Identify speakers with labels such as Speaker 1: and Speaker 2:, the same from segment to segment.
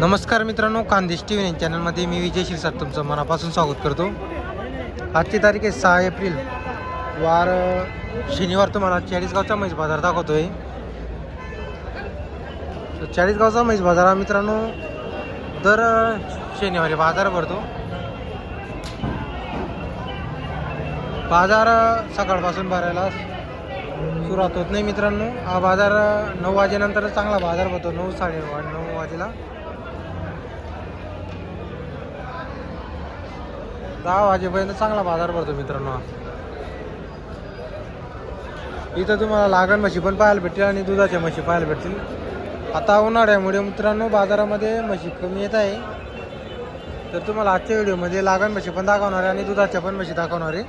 Speaker 1: नमस्कार मित्रांनो Khandesh T V चॅनलमध्ये मी विजय शिरसाट तुमचं मनापासून स्वागत करतो. आजची तारीख आहे सहा एप्रिल. वार शनिवार तुम्हाला चाळीसगावचा म्हैस बाजार दाखवतोय. तर चाळीसगावचा म्हैस बाजार हा मित्रांनो दर शनिवारी बाजार भरतो. बाजार सकाळपासून भरायला सुरुवात होत नाही मित्रांनो. हा बाजार नऊ वाजेनंतर चांगला बाजार भरतो. नऊ साडे नऊ वाजेला. दहा वाजेपर्यंत चांगला बाजार भरतो मित्रांनो. इथं तुम्हाला लागण म्हशी पण पाहायला भेटतील आणि दुधाच्या म्हशी पाहायला भेटतील. आता उन्हाळ्यामुळे मित्रांनो बाजारामध्ये म्हशी कमी येत आहे. तर तुम्हाला आजच्या व्हिडिओमध्ये लागण म्हशी पण दाखवणार आहे आणि दुधाच्या पण म्हशी दाखवणार आहे.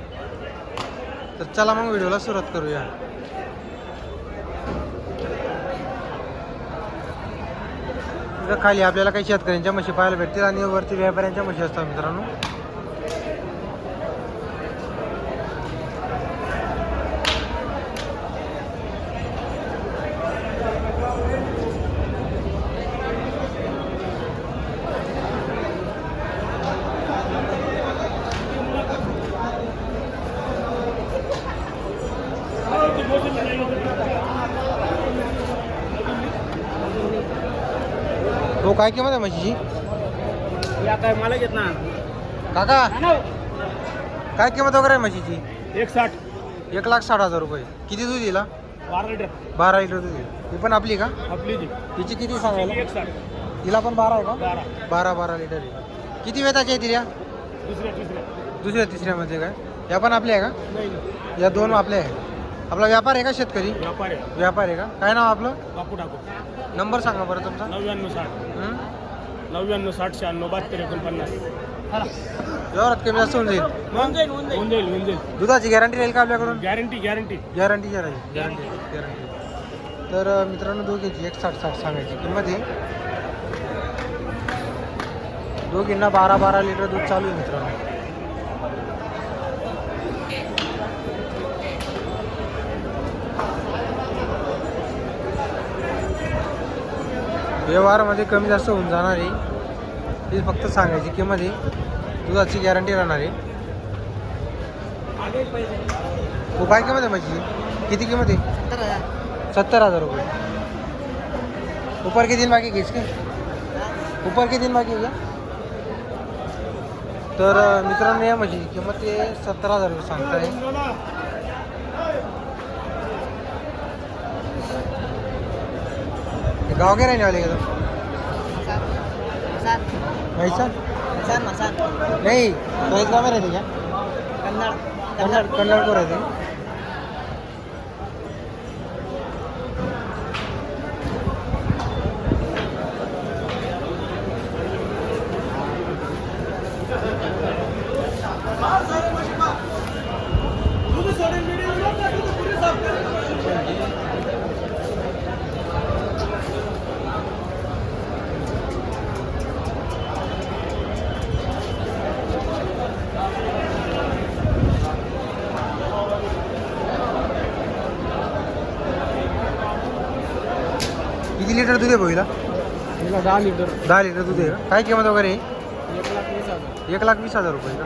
Speaker 1: तर चला मग व्हिडिओला सुरुवात करूया. इथं खाली आपल्याला काही शेतकऱ्यांच्या म्हशी पाहायला भेटतील आणि वरती व्यापाऱ्यांच्या म्हशी असतात मित्रांनो. काय किंमत आहे म्हशीची?
Speaker 2: या काय मला घेत ना.
Speaker 1: काका? काय किंमत वगैरे आहे म्हशीची?
Speaker 2: एक साठ
Speaker 1: एक लाख साठ हजार रुपये. किती दूध दिला?
Speaker 2: बारा लिटर.
Speaker 1: बारा लिटर दूध दिलं. ही पण आपली का?
Speaker 2: आपली
Speaker 1: तिची किती सांगायला?
Speaker 2: एक साठ
Speaker 1: तिला पण बारा आहे का?
Speaker 2: बारा.
Speaker 1: बारा बारा लिटर आहे. किती वेताची आहे तिला?
Speaker 2: दुसऱ्या तिसऱ्या.
Speaker 1: दुसऱ्या तिसऱ्यामध्ये काय? या पण आपल्या आहे
Speaker 2: नाही
Speaker 1: का या दोन आपल्या आहे. आपला व्यापार आहे का शेतकरी?
Speaker 2: व्यापार आहे.
Speaker 1: व्यापार आहे का? काय नाव आपलं?
Speaker 2: बापू टाकू
Speaker 1: नंबर सांगा बरं तुमचा.
Speaker 2: नव्याण्णव साठ.
Speaker 1: हं?
Speaker 2: नव्याण्णव साठ शहाण्णव बहात्तर एकोणपन्नास.
Speaker 1: व्यवहारात कमी जास्त होऊन जाईल.
Speaker 2: होऊन जाईल होऊन जाईल. होऊन जाईल
Speaker 1: दुधाची गॅरंटी राहील का आपल्याकडून?
Speaker 2: Guarantee guarantee
Speaker 1: guarantee guarantee guarantee तर अं, मित्रांनो दोघींची एक साठ साठ सांगायची किंमत आहे. दोघींना बारा बारा लिटर दूध चालू आहे मित्रांनो. व्यवहारामध्ये म्हणजे कमी जास्त होऊन जाणार आहे. ती फक्त सांगायची किंमत आहे दुधाची गॅरंटी राहणार आहे. तू काय किंमत आहे माझी? किती किंमत आहे? सत्तर हजार रुपये. ऊपर किती दिन बाकी घेस की? उपर किती दिन बाकी का? तर मित्रांनो या माझी किंमत ते सत्तर हजार रुपये सांगताय. गाव काय राहिले वाले का म्हैसा नाही तोच गाव राहते का कन्नड कन्नड को राहते किती लिटर दूध आहे भाईला
Speaker 2: दहा लिटर.
Speaker 1: दहा लिटर दूध आहे. का काय किंमत वगैरे? आहे
Speaker 2: एक लाख वीस हजार.
Speaker 1: एक लाख वीस हजार रुपये का?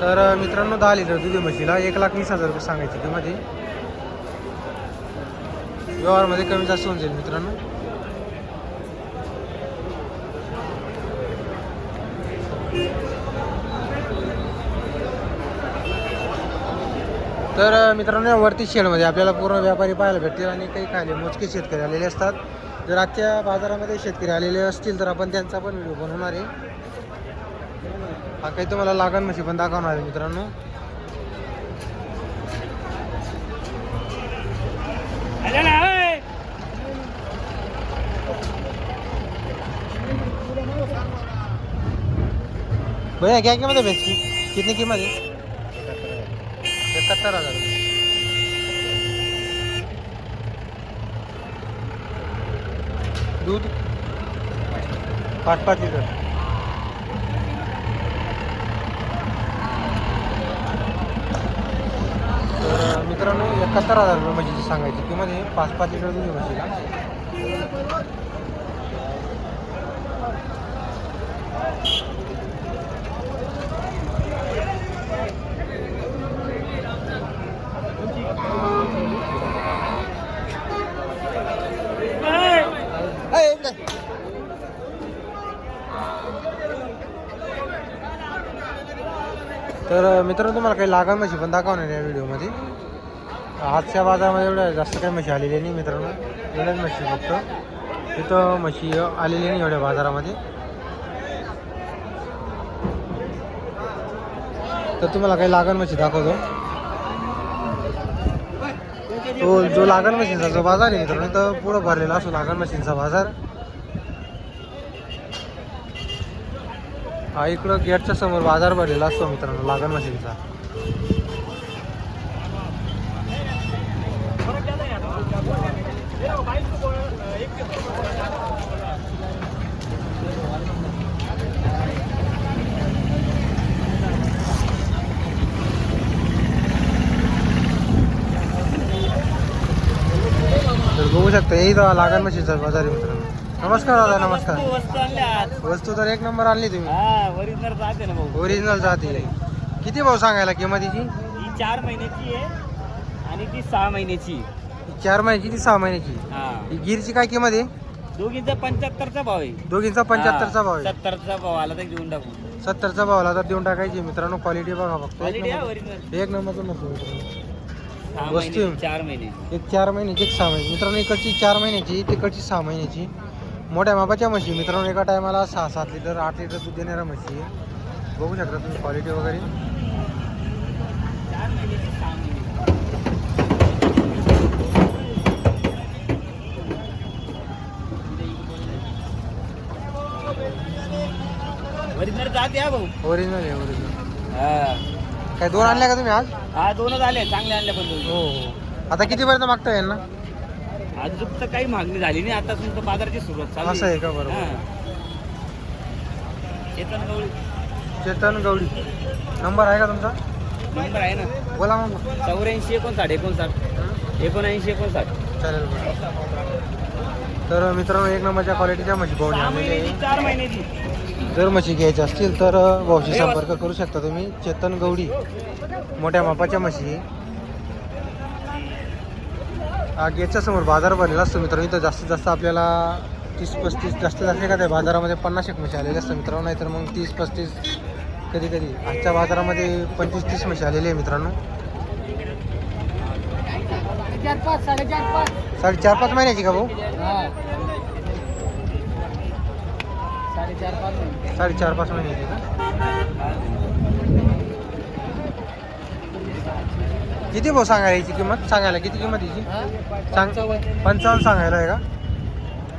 Speaker 1: तर अं, मित्रांनो दहा लिटर दूध आहे म्हशीला. एक लाख वीस हजार रुपये सांगायची किंमत आहे व्यवहारमध्ये कमी जास्त होऊन जाईल मित्रांनो. तर मित्रांनो वरती शेडमध्ये आपल्याला पूर्ण व्यापारी पाहायला भेटतील आणि काही खाली मोजके शेतकरी आलेले असतात. जर आजच्या बाजारामध्ये शेतकरी आलेले असतील तर आपण त्यांचा पण व्हिडिओ बनवणार आहे. हा काही तुम्हाला लागण म्हशी पण दाखवणार आहे मित्रांनो. भैया क्या कीमत है भैंस की कितनी कीमत है इकहत्तर हजार दूध पाच पाच लिटर. तर मित्रांनो एकाहत्तर हजार रुपये म्हशीची सांगायची. किंमत हे पाच पाच लिटर दूध म्हशीला ए, इकडे. तर अं, मित्रांनो तुम्हाला काही लागण म्हशी पण दाखवणार नाही या व्हिडिओमध्ये. आजच्या बाजारामध्ये एवढ्या जास्त काही म्हशी आलेल्या नाही मित्रांनो. एवढ्याच म्हशी फक्त. तिथं म्हशी आलेली नाही एवढ्या बाजारामध्ये. तर तुम्हाला काही लागण म्हशी दाखवतो. तो जो लागण मशीनचा जो बाजार आहे मित्रांनो तर पुढं भरलेला असतो लागण मशीनचा बाजार. हा इकडं गेटच्या समोर बाजार भरलेला असतो मित्रांनो लागण मशीनचा. तर बघू शकता येईल लागण मशीनचा बाजार मित्रांनो. नमस्कार दादा नमस्कार.
Speaker 2: वस्तू
Speaker 1: तर एक नंबर आणली तुम्ही.
Speaker 2: हा वरिजनर जाते ना भाऊ.
Speaker 1: ओरिजिनल जाती. किती भाऊ सांगायला किंमतीची?
Speaker 2: ही चार महिन्याची आहे आणि ती सहा महिन्याची.
Speaker 1: चार महिन्याची ती सहा महिन्याची?
Speaker 2: हा.
Speaker 1: ही गिरची काय किंमत आहे?
Speaker 2: दोघींचा पंच्याहत्तरचा भाव आहे.
Speaker 1: दोघींचा पंच्याहत्तरचा भाव आहे.
Speaker 2: सत्तरचा भाव आला तर घेऊन टाकू.
Speaker 1: सत्तरचा भाव आला तर देऊन टाकायची. मित्रांनो क्वालिटी बघा फक्त. एक
Speaker 2: क्वालिटी आहे
Speaker 1: नंबर.
Speaker 2: ओरिजिनल
Speaker 1: एक नंबरचं नसतो
Speaker 2: सहा
Speaker 1: वस्तू
Speaker 2: महिने चार महिने
Speaker 1: एक चार महिन्याची एक सहा महिने मित्रांनो इकडची चार महिन्याची तिकडची सहा महिन्याची. मोठ्या मापाच्या म्हशी. मित्रांनो एका टायमाला सहा सात लिटर आठ लिटर दूध देणाऱ्या म्हशी आहे. बघू शकता तुम्ही क्वालिटी वगैरे.
Speaker 2: ओरिजिनल जात या भाऊ?
Speaker 1: ओरिजिनल आहे ओरिजिनल
Speaker 2: हा.
Speaker 1: काय दोन आणल्या का तुम्ही आज?
Speaker 2: हा दोनच आले. चांगले आणले पण दोन.
Speaker 1: हो हो. आता कितीपर्यंत मागता यांना
Speaker 2: अजून तर काही मागणी झाली नाही. आता तुमचं बाजाराची सुरुवात चालू
Speaker 1: असं आहे. का बरोबर.
Speaker 2: चेतन गवळी.
Speaker 1: चेतन गवडी नंबर आहे का तुमचा?
Speaker 2: नंबर आहे ना.
Speaker 1: बोला मग.
Speaker 2: चौऱ्याऐंशी एकोणसाठ एकोणसाठ. एकोणऐंशी एकोणसाठ.
Speaker 1: चालेल बरं. तर मित्रांनो एक नंबरच्या क्वालिटीच्या म्हशी
Speaker 2: सहा महिन्याची
Speaker 1: आहे
Speaker 2: चार महिन्याची.
Speaker 1: जर म्हशी घ्यायच्या असतील तर भाऊशी संपर्क करू शकता तुम्ही. चेतन गवडी मोठ्या मापाच्या म्हशी. आहे. गेटच्या समोर बाजार भरलेला असतो मित्रांनो. इथं जास्तीत जास्त आपल्याला तीस पस्तीस जास्तीत जास्त एखाद्या बाजारामध्ये पन्नास एक म्हशी आलेले असतात मित्रांनो. नाहीतर मग तीस पस्तीस कधी कधी आजच्या बाजारामध्ये पंचवीस तीस म्हशी आलेली आहे मित्रांनो.
Speaker 2: चार पाच साडेचार
Speaker 1: महिन्याची का भाऊ?
Speaker 2: साडेचार पाच
Speaker 1: महिन्याची का? किती भाऊ सांगायला याची किंमत? सांगायला किती किंमत याची सांग पंचावन्न. सांगायला आहे का?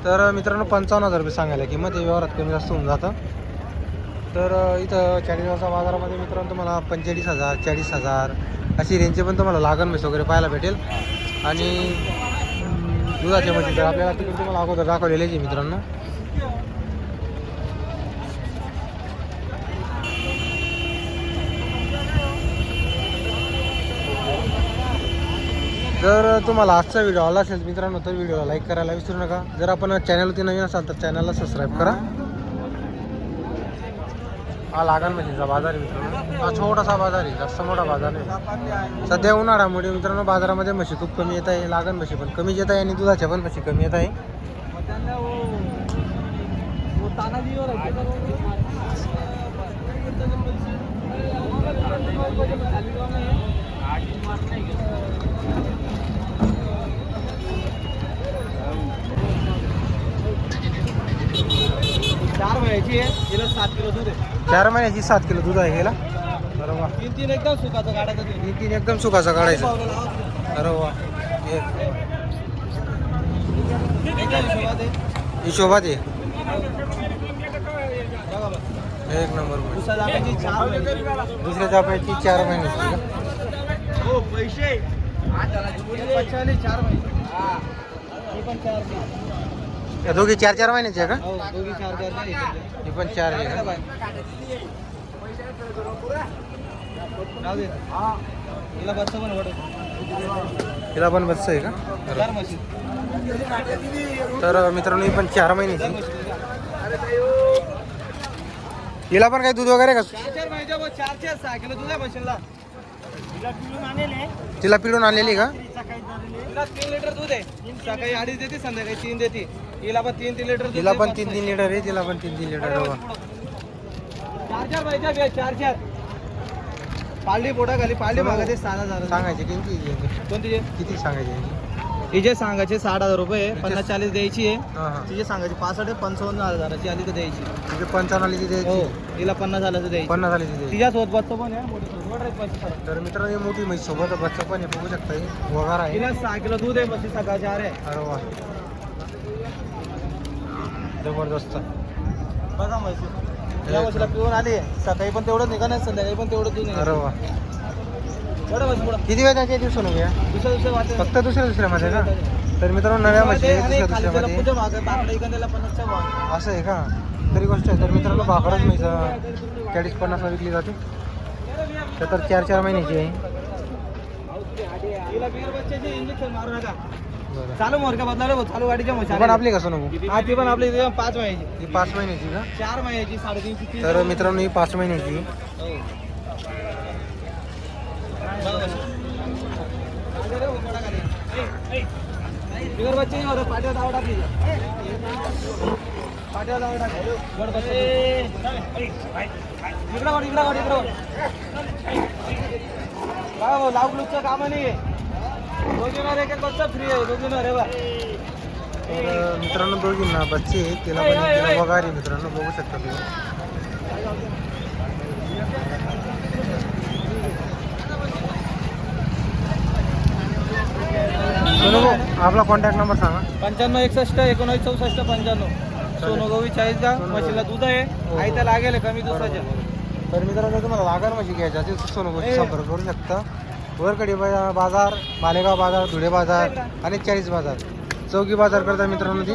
Speaker 1: तर मित्रांनो पंचावन्न हजार रुपये सांगायला किंमत हे व्यवहारात कमी जास्त होऊन जातं. तर इथं चाळीसगावच्या बाजारामध्ये मित्रांनो तुम्हाला पंचेचाळीस हजार चाळीस हजार अशी रेंजचे पण तुम्हाला लागण म्हैस वगैरे पाहायला भेटेल. आणि दुधाच्या म्हशी तर आपल्याला तिकडे तुम्हाला अगोदर दाखवलेलेच आहे मित्रांनो. जर तुम्हाला आजचा व्हिडिओ आला असेल मित्रांनो तर व्हिडिओला लाईक करायला विसरू नका. जर आपण चॅनलवरती नवीन असाल तर चॅनलला सबस्क्राईब करा. हा लागण म्हणजे म्हशीचा बाजार आहे मित्रांनो. हा छोटासा बाजार आहे जास्त मोठा बाजार आहे सध्या उन्हाळ्यामुळे मित्रांनो बाजारामध्ये म्हशी खूप कमी येत आहे लागण म्हशी पण कमी येत आहे आणि दुधाच्या पण म्हशी कमी येत आहे
Speaker 2: चार महिन्याची आहे तिला सात किलो दूध आहे
Speaker 1: चार महिन्याची सात किलो दूध आहे गेला
Speaker 2: तीन तीन एकदम सुखाचं दूध
Speaker 1: तीन तीन एकदम सुखाचा काढायचा
Speaker 2: पावलं लावा.
Speaker 1: अरे वा एक
Speaker 2: एकदम आहे.
Speaker 1: हिशोबात आहे
Speaker 2: बघा बघा.
Speaker 1: एक नंबर
Speaker 2: दुसऱ्या जागाची चार महिन्याची.
Speaker 1: दुसऱ्या जापयाची चार महिन्याची का?
Speaker 2: हो पैसे पंचेचाळीस चार महिने ही पण चार महिने.
Speaker 1: या दोघी चार चार महिन्याची आहे का?
Speaker 2: हो दोघी चार चार.
Speaker 1: ही पण चार आहे का.
Speaker 2: जाऊ दे. हिला बच्चा पण वाटत.
Speaker 1: तिला पण बस आहे का?
Speaker 2: चार म्हशी
Speaker 1: तर मित्रांनो ही पण चार
Speaker 2: चार
Speaker 1: महिन्याची
Speaker 2: म्हशी
Speaker 1: हिला पण काही दूध वगैरे का?
Speaker 2: चार चार महिन्याच्या वर चार चार सहा किलो दूध आहे म्हशीला तिला पिळून आणले
Speaker 1: तिला पिळून आणलेली का?
Speaker 2: तिला तीन लिटर दूध आहे. सकाळी अडीच देते संध्याकाळी तीन देते. तिला पण तीन तीन लिटर दूध
Speaker 1: तिला
Speaker 2: आहे,
Speaker 1: पण तीन तीन लिटर आहे तिला पण तीन तीन लिटर आहे बघा.
Speaker 2: चार चार पाहिजे बे, चार चार पालडी पोटा खाली पालडी
Speaker 1: चला.
Speaker 2: मागायचे सात हजार
Speaker 1: सांगायची किती
Speaker 2: कोणती आहे?
Speaker 1: किती सांगायची
Speaker 2: हिचे सांगायचे साठ हजार रुपये पन्नास चाळीस द्यायची आहे.
Speaker 1: हां हां.
Speaker 2: तिचे सांगायची पासष्ट पंचावन्न हजाराची आली तर द्यायची.
Speaker 1: म्हणजे पंचावन्न आली ती
Speaker 2: हो
Speaker 1: द्यायची
Speaker 2: तिला पन्नास तर द्यायची.
Speaker 1: पन्नास आली ती द्यायची.
Speaker 2: तिच्यासोबत बसतो पण आहे मोठी सोबत. मोठं आहे पैसे सारे.
Speaker 1: तर मित्रांनो ही मोठी म्हैस सोबत बच्चा पण आहे बघू शकता हे. वगार आहे.
Speaker 2: तिला सहा किलो दूध आहे बस सकाळचे अरे
Speaker 1: अरे वा. जबरदस्त.
Speaker 2: बघा म्हशी या म्हशीला पिऊन आली. सकाळी पण तेवढं निघा नाही संध्याकाळी पण तेवढं दूध
Speaker 1: अरे वा. किती वेळ त्याच्या दिवसून घ्या
Speaker 2: दुसऱ्या दुसऱ्या
Speaker 1: फक्त दुसऱ्या दुसऱ्यामध्ये का? तर मित्रांनो नव्या म्हशी दुसऱ्या दुसऱ्यामध्ये असं आहे का? तरी गोष्ट आहे. तर मित्रांनो भाकरच म्हैस चाळीस पन्नासला विकली जाते. तर तर चार चार महिन्याची आहे.
Speaker 2: तिला बिगर बच्च्याचे इंजेक्शन मारू नका.
Speaker 1: बरं.
Speaker 2: चालू मोरका बदलावलं भाऊ, चालू गाडीच्या म्हशी
Speaker 1: ती पण आपली का सोनू
Speaker 2: हा ती पण आपली इथे पाच महिन्याची.
Speaker 1: ही पाच महिन्याची का?
Speaker 2: चार महिन्याची साडेतीनशे तीन
Speaker 1: तर मित्रांनो ही पाच महिन्याची.
Speaker 2: हो. बिगर बच्चे होत, पाठीवर दाव टाकली. पाठीवर दाव टाकली. वर बच्चे. इकडं इकडं इकडं भाऊ, काम नाही
Speaker 1: तर मित्रांनो दोघींना बच्चे तिला पण तिला वगार आहे मित्रांनो बघू शकता तुम्ही. सोनू आपला कॉन्टॅक्ट नंबर सांगा.
Speaker 2: पंच्याण्णव एकसष्ट एकोणीस चौसष्ट पंच्याण्णव. सोनोगोवी चाळीस गाव
Speaker 1: सोनोगोवी.
Speaker 2: म्हशीला दूध आहे. आई तर लागेल कमी दिवसाच्या
Speaker 1: तर मित्रांनो तुम्हाला लागार म्हशी घ्यायच्या असेल सोनू
Speaker 2: ए.
Speaker 1: संपर्क करू शकता. वरकडी बा- बाजार मालेगाव बाजार धुळे बाजार आणि चाळीस बाजार. चौकी बाजार करता मित्रांनो ती.